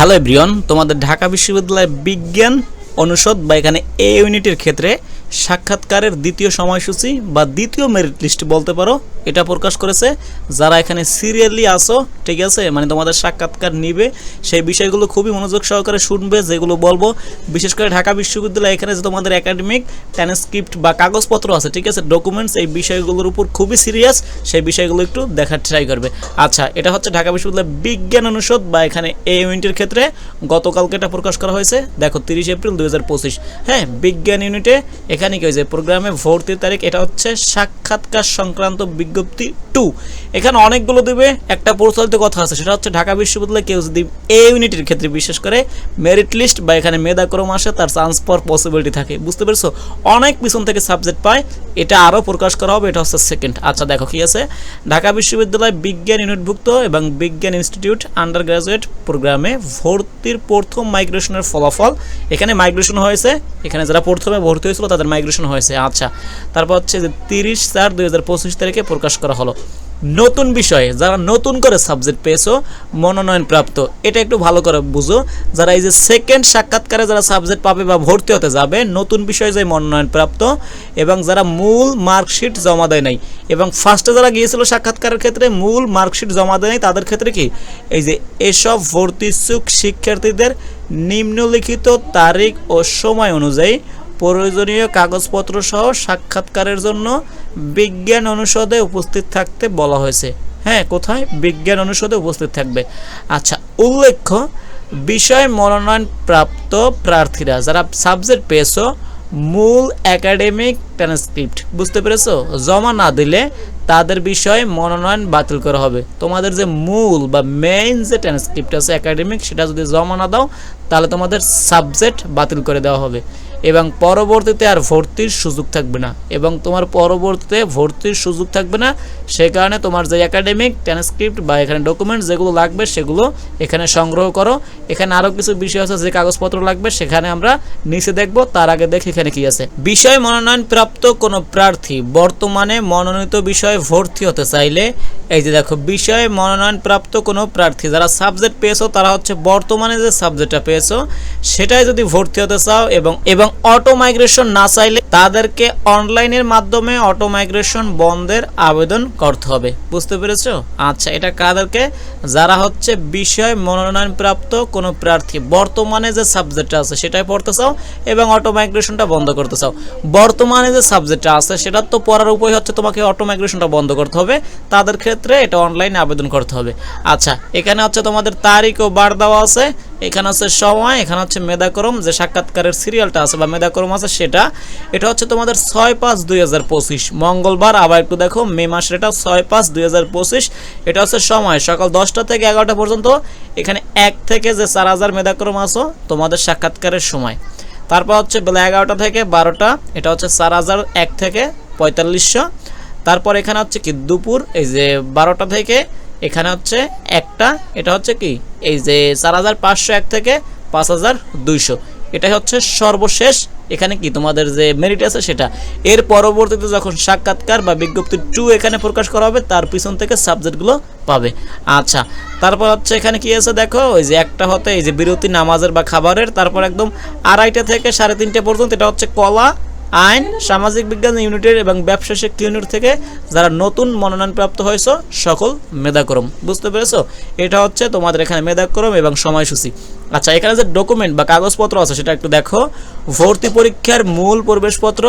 Hello Brian তোমাদের ঢাকা বিশ্ববিদ্যালয়ের বিজ্ঞান অনুষদ বা এখানে এ ইউনিটের ক্ষেত্রে সাক্ষাৎকারের দ্বিতীয় সময়সূচি বা দ্বিতীয় মেরিট লিস্ট বলতে পারো, এটা প্রকাশ করেছে। যারা এখানে সিরিয়ালি আসো ঠিক আছে? মানে তোমাদের সাক্ষাৎকার নিবে, সেই বিষয়গুলো খুবই মনোযোগ সহকারে শুনবে, যেগুলো বলব। বিশেষ করে ঢাকা বিশ্ববিদ্যালয় এখানে যে তোমাদের একাডেমিক ট্রান্সক্রিপ্ট বা কাগজপত্র আছে, ঠিক আছে? ডকুমেন্টস এই বিষয়গুলোর উপর খুবই সিরিয়াস সেই বিষয়গুলো একটু দেখার ট্রাই করবে। আচ্ছা এটা হচ্ছে ঢাকা বিশ্ববিদ্যালয় বিজ্ঞান অনুষদ বা এখানে এ ইউনিটের ক্ষেত্রে। গতকালকে এটা প্রকাশ করা হয়েছে, দেখো, তিরিশ এপ্রিল দু হাজার পঁচিশ। হ্যাঁ বিজ্ঞান ইউনিটে এখানে কি হয়েছে? প্রোগ্রামে ভর্তির তারিখ, এটা হচ্ছে সাক্ষাৎকার সংক্রান্ত বিজ্ঞপ্তি টু। এখানে অনেকগুলো দেবে, একটা প্রচলিত কথা আছে, সেটা হচ্ছে ঢাকা বিশ্ববিদ্যালয়ে কেউ যদি এ ইউনিটের ক্ষেত্রে বিশেষ করে মেরিট লিস্ট বা এখানে মেধাক্রম আসে, তার চান্স পাওয়ার পসিবিলিটি থাকে। বুঝতে পেরেছ? অনেক পিছন থেকে সাবজেক্ট পায়, এটা আরও প্রকাশ করা হবে, এটা হচ্ছে সেকেন্ড আচ্ছা দেখো কি আছে। ঢাকা বিশ্ববিদ্যালয় বিজ্ঞান ইউনিটভুক্ত এবং বিজ্ঞান ইনস্টিটিউট আন্ডার গ্রাজুয়েট প্রোগ্রামে ভর্তির প্রথম মাইগ্রেশনের ফলাফল। এখানে মাইগ্রেশন হয়েছে, এখানে যারা প্রথমে ভর্তি হয়েছিল, তাদের মাইগ্রেশন হয়েছে। আচ্ছা তারপর হচ্ছে যে তিরিশ চার দুই তারিখে প্রকাশ করা হলো। নতুন বিষয়ে যারা নতুন করে সাবজেক্ট পেয়েছ, মনোনয়ন প্রাপ্ত, এটা একটু ভালো করে বুঝো। যারা এই যে সেকেন্ড সাক্ষাৎকারে যারা সাবজেক্ট পাবে বা ভর্তি হতে যাবে, নতুন বিষয়ে যে মনোনয়ন প্রাপ্ত এবং যারা মূল মার্কশিট জমা দেয় নাই, এবং ফার্স্টে যারা গিয়েছিল সাক্ষাৎকারের ক্ষেত্রে, মূল মার্কশিট জমা দেয় নাই, তাদের ক্ষেত্রে কি? এই যে এসব ভর্তিচ্ছুক শিক্ষার্থীদের নিম্নলিখিত তারিখ ও সময় অনুযায়ী প্রয়োজনীয় কাগজপত্র সহ সাক্ষাৎকারের জন্য বিজ্ঞান অনুষদে উপস্থিত থাকতে বলা হয়েছে। হ্যাঁ কোথায়? বিজ্ঞান অনুষদে উপস্থিত থাকবে। আচ্ছা উল্লেখ্য, বিষয় মনোনয়ন প্রাপ্ত প্রার্থীরা, যারা সাবজেক্ট পেয়েছ, মূল একাডেমিক ট্রান্সক্রিপ্ট, বুঝতে পেরেছ? জমা না দিলে তাদের বিষয়ে মনোনয়ন বাতিল করা হবে। তোমাদের যে মূল বা মেইন যে ট্রান্সক্রিপ্ট আছে একাডেমিক, সেটা যদি জমা না দাও তাহলে তোমাদের সাবজেক্ট বাতিল করে দেওয়া হবে। এবং পরবর্তীতে আর ভর্তির সুযোগ থাকবে না। এবং তোমার পরবর্তীতে ভর্তির সুযোগ থাকবে না, সে কারণে তোমার যে একাডেমিক ট্রান্সক্রিপ্ট বা এখানে ডকুমেন্টস যেগুলো লাগবে, সেগুলো এখানে সংগ্রহ করো। এখানে আরও কিছু বিষয় আছে যে কাগজপত্র লাগবে, সেখানে আমরা নিচে দেখব, তার আগে দেখি এখানে কি আছে। বিষয় মনোনয়ন প্রাপ্ত কোনো প্রার্থী বর্তমানে মনোনীত বিষয়ে ভর্তি হতে চাইলে, এই যে দেখো, বিষয়ে মনোনয়ন প্রাপ্ত কোনো প্রার্থী, যারা সাবজেক্ট পেয়েছ, তারা হচ্ছে বর্তমানে যে সাবজেক্টটা পেয়েছ সেটাই যদি ভর্তি হতে চাও এবং এবং অটো মাইগ্রেশন না চাইলে তাদেরকে অনলাইনের মাধ্যমে অটো মাইগ্রেশন বন্ধের আবেদন করতে হবে। বুঝতে পেরেছ? আচ্ছা এটা কাদেরকে? যারা হচ্ছে বিষয় মনোনয়ন প্রাপ্ত কোনো প্রার্থী, বর্তমানে যে সাবজেক্টটা আছে সেটাই পড়তে চাও এবং অটো মাইগ্রেশনটা বন্ধ করতে চাও। বর্তমানে যে সাবজেক্টটা আছে সেটা তো পড়ার উপায় হচ্ছে তোমাকে অটো মাইগ্রেশনটা বন্ধ করতে হবে, তাদের ক্ষেত্রে এটা অনলাইনে আবেদন করতে হবে। আচ্ছা এখানে হচ্ছে তোমাদের তারিখ ও বার দেওয়া আছে। এখানে হচ্ছে সময় এখানে হচ্ছে মেধাক্রম, যে সাক্ষাৎকারের সিরিয়ালটা আছে বা মেধাক্রম আছে সেটা। এটা হচ্ছে তোমাদের ছয় পাঁচ দুই হাজার পঁচিশ। মঙ্গলবার, আবার একটু দেখো, মে মাসের এটা ছয় পাঁচ দুই হাজার পঁচিশ। এটা হচ্ছে সময় সকাল দশটা থেকে এগারোটা পর্যন্ত। এখানে এক থেকে যে চার হাজার মেধাক্রম আছো, তোমাদের সাক্ষাৎকারের সময়। তারপর হচ্ছে বেলা এগারোটা থেকে বারোটা, এটা হচ্ছে চার হাজার এক থেকে পঁয়তাল্লিশশো। তারপর এখানে হচ্ছে কি দুপুর, এই যে বারোটা থেকে এখানে হচ্ছে একটা, এটা হচ্ছে কি? এই যে চার হাজার পাঁচশো এক থেকে পাঁচ হাজার দুইশো। এটাই হচ্ছে সর্বশেষ। এখানে কি তোমাদের যে মেরিট আছে সেটা। এর পরবর্তীতে যখন সাক্ষাৎকার বা বিজ্ঞপ্তি টু এখানে প্রকাশ করা হবে, তার পিছন থেকে সাবজেক্টগুলো পাবে। আচ্ছা তারপর হচ্ছে এখানে কি আছে দেখো? ওই যে একটা হতে, এই যে বিরতি, নামাজের বা খাবারের, তারপর একদম আড়াইটা থেকে সাড়ে তিনটে পর্যন্ত, এটা হচ্ছে কলা আইন, সামাজিক বিজ্ঞান ইউনিটের এবং ব্যবসা শিক্ষা ইউনিট থেকে যারা নতুন মনোনয়নপ্রাপ্ত হয়েছে, সকল মেধাক্রম। বুঝতে পেরেছ? এটা হচ্ছে তোমাদের এখানে মেধাক্রম এবং সময়সূচি। আচ্ছা এখানে যে ডকুমেন্ট বা কাগজপত্র আছে, সেটা একটু দেখো। ভর্তি পরীক্ষার মূল প্রবেশপত্র,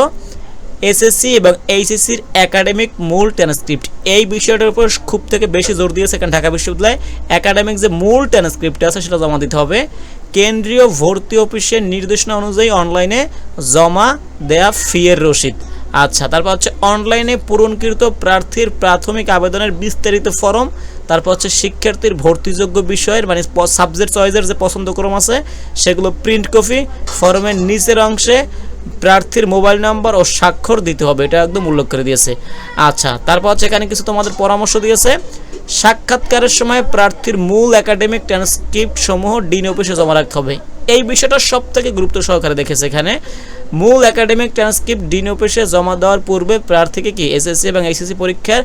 এসএসসি এবং এইচএসসির একাডেমিক মূল ট্রান্সক্রিপ্ট। এই বিষয়টার উপর খুব থেকে বেশি জোর দিয়েছে এখানে ঢাকা বিশ্ববিদ্যালয়। একাডেমিক যে মূল ট্রান্সক্রিপ্ট আছে, সেটা জমা দিতে হবে। কেন্দ্রীয় ভর্তি অফিসের নির্দেশনা অনুযায়ী অনলাইনে জমা দেয়া ফিয়ের রসিদ। আচ্ছা তারপর হচ্ছে অনলাইনে পূরণকৃত প্রার্থীর প্রাথমিক আবেদনের বিস্তারিত ফর্ম, তারপর হচ্ছে শিক্ষার্থীর ভর্তিযোগ্য বিষয়ের মানে সাবজেক্ট চয়েসের যে পছন্দক্রম আছে, সেগুলো প্রিন্ট কপি ফর্মের নিচের অংশে প্রার্থীর মোবাইল নাম্বার ও স্বাক্ষর দিতে হবে, এটা একদম উল্লেখ করে দিয়েছে। আচ্ছা তারপর হচ্ছে এখানে কিছু তোমাদের পরামর্শ দিয়েছে। সাক্ষাৎকারের সময় প্রার্থীর মূল একাডেমিক ট্রান্সক্রিপ্ট সমূহ ডিন অফিসে জমা রাখতে হবে। এই বিষয়টা সব থেকে গুরুত্ব সহকারে দেখেছে এখানে। মূল একাডেমিক ট্রান্সক্রিপ্ট ডিন অফিসে জমা দেওয়ার পূর্বে প্রার্থীকে কি এসএসসি এবং এইচএসসি পরীক্ষার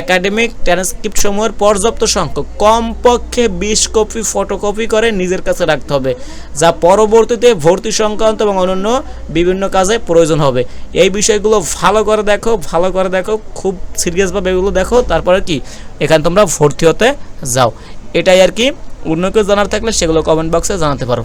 একাডেমিক ট্রান্সক্রিপ্ট সমূহের পর্যাপ্ত সংখ্যক? কমপক্ষে বিশ কপি ফটোকপি করে নিজের কাছে রাখতে হবে, যা পরবর্তীতে ভর্তি সংক্রান্ত এবং অন্যান্য বিভিন্ন কাজে প্রয়োজন হবে। এই বিষয়গুলো ভালো করে দেখো, ভালো করে দেখো, খুব সিরিয়াসভাবে এগুলো দেখো, তারপরে কি? এখানে তোমরা ভর্তি হতে যাও। এটাই আর কি অন্য কেউ জানার থাকলে সেগুলো কমেন্ট বক্সে জানাতে পারো।